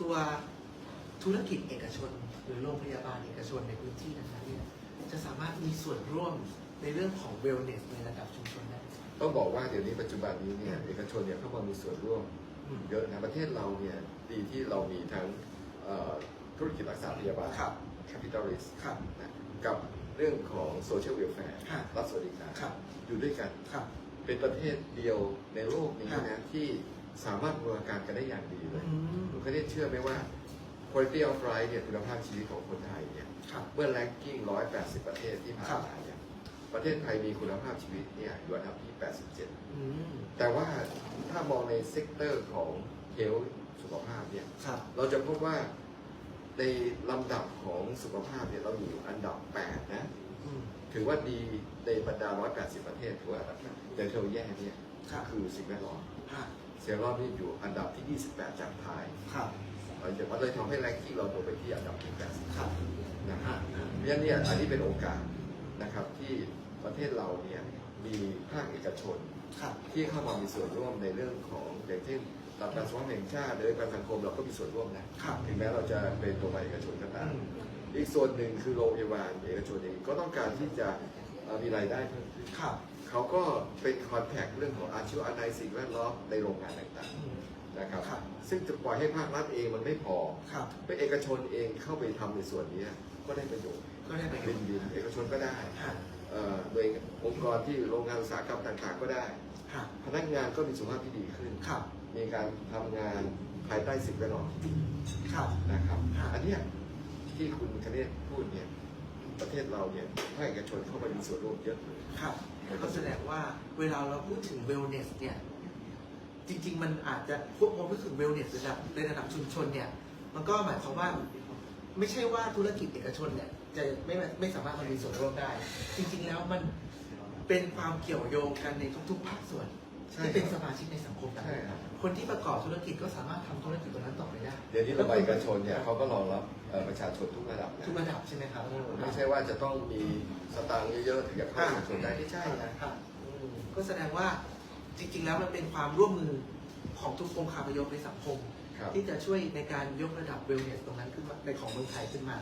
ตัวธุรกิจเอกชน หรือโรงพยาบาลเอกชนในพื้นที่นั้นๆเนี่ยจะสามารถมีส่วนร่วมในเรื่องของ wellness ในระดับชุมชนได้ ต้องบอกว่าเดี๋ยวนี้ปัจจุบันนี้เนี่ยเอกชนเนี่ยเข้ามามีส่วนร่วมอืมเยอะนะประเทศเราเนี่ยดีที่เรามีทั้งเอ่อธุรกิจรักษาพยาบาลครับ capitalist ครับนะกับเรื่องของ social welfare ครับรัฐสวัสดิการครับอยู่ด้วยกันครับเป็นประเทศเดียวในโลกนี้ครันะบที่สามารถบูรณาการกันได้อย่างดีเลยอืม คุณเคยได้เชื่อไหมว่า quality of life เนี่ยคุณภาพชีวิตของคนไทยเนี่ยครับเมื่อ ranking 180 ประเทศที่ผ่านมาเนี่ยประเทศไทยมีคุณภาพชีวิตเนี่ยอยู่อันดับที่ 87อืมแต่ว่าถ้ามองในเซกเตอร์ของเฮลสุขภาพเนี่ยครับเราจะพบว่าในลำดับของสุขภาพเนี่ยเราอยู่อันดับ 8 นะอืมถือว่าดีในบรรดา 180 ประเทศถือว่าอันดับแปดแต่ที่เราแย่เนี่ยครับคือสิ่งแวดล้อม ฮะสิ่งแวดล้อมนี่อยู่อันดับที่ 28 จากท้ายครับเราจะมันเลยทำให้แรงกิ้งเราลงไปที่อันดับที่80ครับนะคฮะรับเพราะฉะนั้นเนี่ยอันนี้เป็นโอกาสนะครับที่ประเทศเราเนี่ยมีภาคเอกชน ครับ ที่เข้ามามีส่วนร่วมในเรื่องของอย่างเช่นหลักการสวัสดิแห่งชาติหรือประกันสังคมเราก็มีส่วนร่วมนะครับถึงแม้เราจะเป็นตัวภาคเอกชนก็ตาม อืม อีกส่วนหนึ่งคือโรงพยาบาลเอกชนเองก็ต้องการที่จะ เอ่อมีรายได้เพิ่มขึ้นครับ เขาก็เป็นคอนแทคเรื่องของอาชีวะในสิ่งแวดล้อมในโรงงานต่างอืมๆนะครับ ครับ ซึ่งจะปล่อยให้ภาครัฐเองมันไม่พอครับให้เอกชนเองเข้าไปทำในส่วนนี้ก็ได้ประโยชน์ก็ได้ประโยเป็ชนน์ดินเอกชนก็ได้ฮะเอ่อโดยองค์กรที่โรงงานอุตสาหกรรมต่างๆ ก็ได้ ฮะพนักงานก็มีสุขภาพที่ดีขึ้น ครับมีการทำงานภายใต้สิ่งแวดล้อมที่ดีครับ นะครับครับอันเนี้ยที่คุณคเนศพูดเนี่ย ประเทศเราเนี่ยภาคเอกชนเข้ามามีส่วนร่วมเยอะเลย ครับก็แสดงว่าเวลาเราพูดถึง wellness เนี่ย จริง ๆ มันอาจจะพวกพอพูดถึง wellness ระดับในระดับชุมชนเนี่ย มันก็หมายความว่า ไม่ใช่ว่าธุรกิจเอกชนเนี่ย จะไม่ไม่สามารถมามีส่วนร่วมได้ จริง ๆ แล้วมันเป็นความเกี่ยวโยงกันในทุกๆภาคส่วนใช่ที่เป็นสมาชิกในสังคมใช่ครับคนที่ประกอบธุรกิจก็สามารถทำธุรกิจตรงนั้นต่อไปได้เดี๋ยวนี้เราไปเอกชนเนี่ยเขาก็รองรับเอ่อประชาชนทุกระดับนะทุกระดับใช่ไหมครับไม่ใช่ว่าจะต้องมีสตางค์เยอะๆถึงจะเข้าเอกชนได้ไม่ใช่นะครับอืมก็แสดงว่าจริงๆแล้วมันเป็นความร่วมมือของทุกองค์คาพยพในสังคมครับที่จะช่วยในการยกระดับเวลเนสตรงนั้นขึ้นมาในของเมืองไทยขึ้นมา